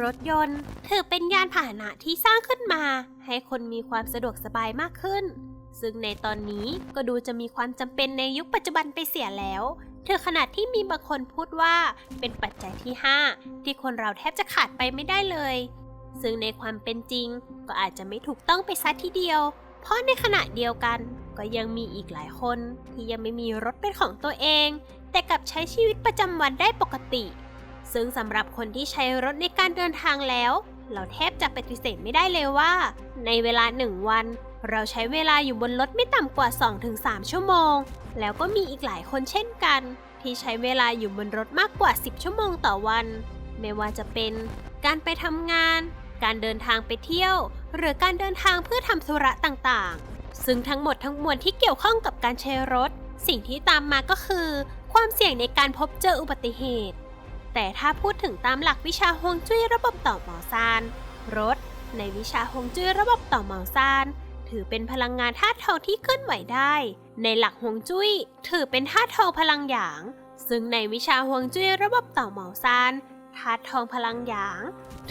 รถยนต์ ถือเป็นยานพาหนะที่สร้างขึ้นมา ให้คนมีความสะดวกสบายมากขึ้น ซึ่งในตอนนี้ก็ดูจะมีความจำเป็นในยุคปัจจุบันไปเสียแล้วถึงขนาดที่มีบางคนพูดว่าเป็นปัจจัยที่ 5 ที่คนเราแทบจะขาดไปไม่ได้เลย ซึ่งในความเป็นจริง ก็อาจจะไม่ถูกต้องไปซะทีเดียว เพราะในขณะเดียวกัน ก็ยังมีอีกหลายคนที่ยังไม่มีรถเป็นของตัวเอง แต่กลับใช้ชีวิตประจำวันได้ปกติ ซึ่งสำหรับคนที่ใช้รถในการเดินทางแล้ว เราแทบจะปฏิเสธไม่ได้เลยว่า ในเวลาหนึ่งวัน เราใช้เวลาอยู่บนรถไม่ต่ำกว่า 2-3 ชั่วโมง แล้วก็มีอีกหลายคนเช่นกัน ที่ใช้เวลาอยู่บนรถมากกว่า 10 ชั่วโมงต่อวัน ไม่ว่าจะเป็น การไปทำงาน การเดินทางไปเที่ยว หรือการเดินทางเพื่อทำธุระต่างๆ ซึ่งทั้งหมดทั้งมวลที่เกี่ยวข้องกับการใช้รถ สิ่งที่ตามมาก็คือ ความเสี่ยงในการพบเจออุบัติเหตุ แต่ถ้าพูดถึงตามหลักวิชาฮวงจุ้ยระบบต่อหมาซานรถ ในวิชาฮวงจุ้ยระบบต่อหมาซานถือเป็นพลังงานธาตุทองที่เคลื่อนไหวได้ ในหลักฮวงจุ้ย ถือเป็นธาตุทองพลังหยาง ซึ่งในวิชาฮวงจุ้ยระบบต่อหมาซานธาตุทองพลังหยาง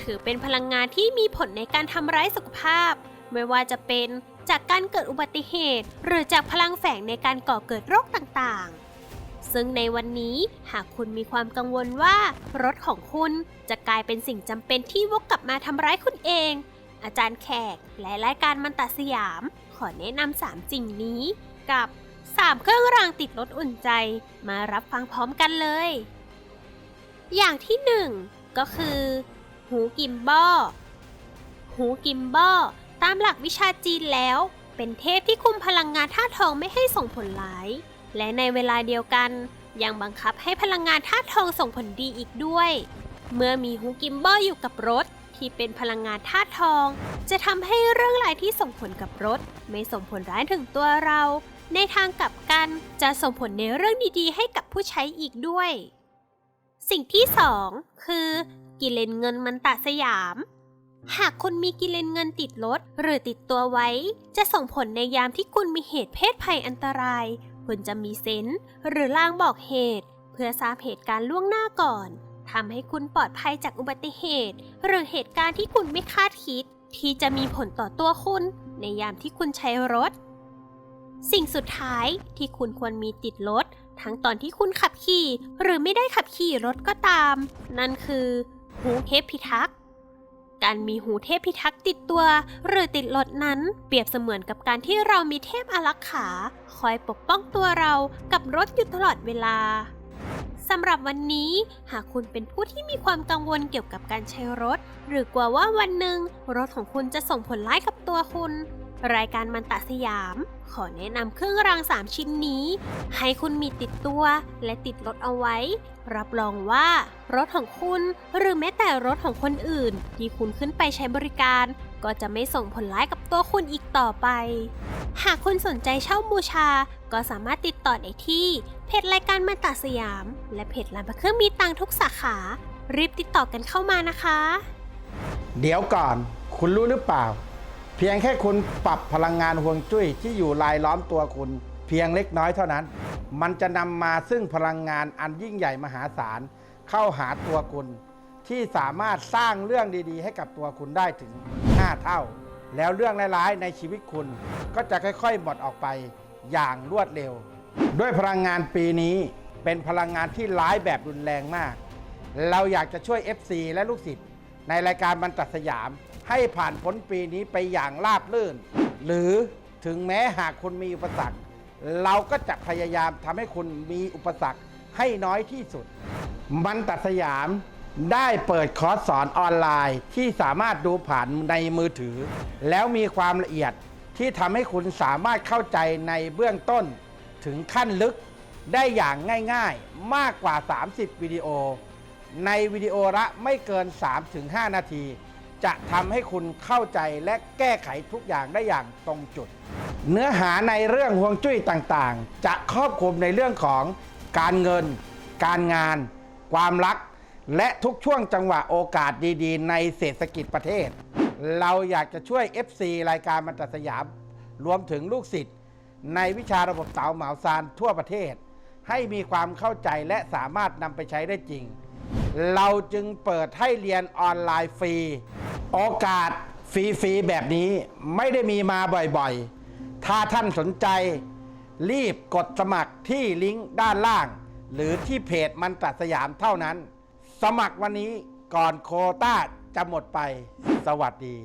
ถือเป็นพลังงานที่มีผลในการทำร้ายสุขภาพ ไม่ว่าจะเป็นจากการเกิดอุบัติเหตุ หรือจากพลังแฝงในการก่อเกิดโรคต่างๆ ซึ่งในวันนี้หากคุณมีความกังวลว่า รถของคุณจะกลายเป็นสิ่งจำเป็นที่วกกลับมาทำร้ายคุณเอง อาจารย์แขกและรายการมันตสยาม ขอแนะนำสามสิ่งนี้กับ 3 เครื่องรางติดรถอุ่นใจ มารับฟังพร้อมกันเลย อย่างที่หนึ่งก็คือ หูกิมบ้อหูกิมบ้อตามหลักวิชาจีนแล้ว เป็นเทพที่คุมพลังงานธาตุทองไม่ให้ส่งผลร้าย และในเวลาเดียวกัน ยังบังคับให้พลังงานธาตุทองส่งผลดีอีกด้วย เมื่อมีหูกิมเบ้ออยู่กับรถที่เป็นพลังงานธาตุทอง จะทำให้เรื่องรายที่ส่งผลกับรถ ไม่ส่งผลร้ายถึงตัวเรา ในทางกลับกันจะส่งผลในเรื่องดีๆ ให้กับผู้ใช้อีกด้วย สิ่งที่สองคือ กิเลนเงินมันตะสยาม หากคุณมีกิเลนเงินติดรถหรือติดตัวไว้ จะส่งผลในยามที่คุณมีเหตุเพศภัยอันตราย คุณจะมีเซนส์หรือลางบอกเหตุ เพื่อทราบเหตุการณ์ล่วงหน้าก่อนทำให้คุณปลอดภัยจากอุบัติเหตุ หรือเหตุการณ์ที่คุณไม่คาดคิด ที่จะมีผลต่อตัวคุณ ในยามที่คุณใช้รถ สิ่งสุดท้ายที่คุณควรมีติดรถ ทั้งตอนที่คุณขับขี่ หรือไม่ได้ขับขี่รถก็ตาม นั่นคือหูเทพพิทักษ์ การมีหูเทพพิทักษ์ติดตัว หรือติดรถนั้น เปรียบเสมือนกับการที่เรามีเทพอารักขา คอยปกป้องตัวเรากับรถอยู่ตลอดเวลาสำหรับวันนี้ หากคุณเป็นผู้ที่มีความกังวลเกี่ยวกับการใช้รถ หรือกลัวว่าวันหนึ่งรถของคุณจะส่งผลร้ายกับตัวคุณ รายการมันตะสยาม ขอแนะนำเครื่องราง 3 ชิ้นนี้ ให้คุณมีติดตัวและติดรถเอาไว้ รับรองว่า รถของคุณหรือแม้แต่รถของคนอื่น ที่คุณขึ้นไปใช้บริการ ก็จะไม่ส่งผลร้ายกับตัวคุณอีกต่อไป หากคุณสนใจเช่าบูชา ก็สามารถติดต่อได้ที่ เพจรายการมันตาสยาม และเพจร้านพระเครื่องมีตังทุกสาขา รีบติดต่อกันเข้ามานะคะ เดี๋ยวก่อน คุณรู้หรือเปล่า เพียงแค่คุณปรับพลังงานห่วงจุ้ยที่อยู่รายล้อมตัวคุณ เพียงเล็กน้อยเท่านั้น มันจะนำมาซึ่งพลังงานอันยิ่งใหญ่มหาศาลเข้าหาตัวคุณ ที่สามารถสร้างเรื่องดีๆ ให้กับตัวคุณได้ถึง 5 เท่า แล้วเรื่องร้ายๆในชีวิตคุณ ก็จะค่อยๆหมดออกไปอย่างรวดเร็ว ด้วยพลังงานปีนี้เป็นพลังงานที่ร้ายแบบรุนแรงมาก เราอยากจะช่วย FC และลูกศิษย์ ในรายการบรรตัดสยาม ให้ผ่านพ้นปีนี้ไปอย่างราบรื่น หรือถึงแม้หากคุณมีอุปสรรค เราก็จะพยายามทำให้คุณมีอุปสรรคให้น้อยที่สุด มันตัดสยามได้เปิดคอร์สสอนออนไลน์ที่สามารถดูผ่านในมือถือ แล้วมีความละเอียดที่ทำให้คุณสามารถเข้าใจในเบื้องต้น ถึงขั้นลึกได้อย่างง่ายๆ มากกว่า 30 วิดีโอ ในวิดีโอละไม่เกิน 3-5 นาที จะทำให้คุณเข้าใจและแก้ไขทุกอย่างได้อย่างตรงจุด เนื้อหาในเรื่องห่วงจุ้ยต่างๆ จะครอบคลุมในเรื่องของการเงิน การงาน ความรัก และทุกช่วงจังหวะโอกาสดีๆ ในเศรษฐกิจประเทศ เราอยากจะช่วย FC รายการมันตัสยาม รวมถึงลูกศิษย์ในวิชาระบบเต๋าเหมาซานทั่วประเทศ ให้มีความเข้าใจและสามารถนำไปใช้ได้จริง เราจึงเปิดให้เรียนออนไลน์ฟรี โอกาสฟรีๆแบบนี้ไม่ได้มีมาบ่อยๆ ถ้าท่านสนใจ รีบกดสมัครที่ลิงก์ด้านล่าง หรือที่เพจมันตัดสยามเท่านั้น สมัครวันนี้ก่อนโคต้าจะหมดไป สวัสดี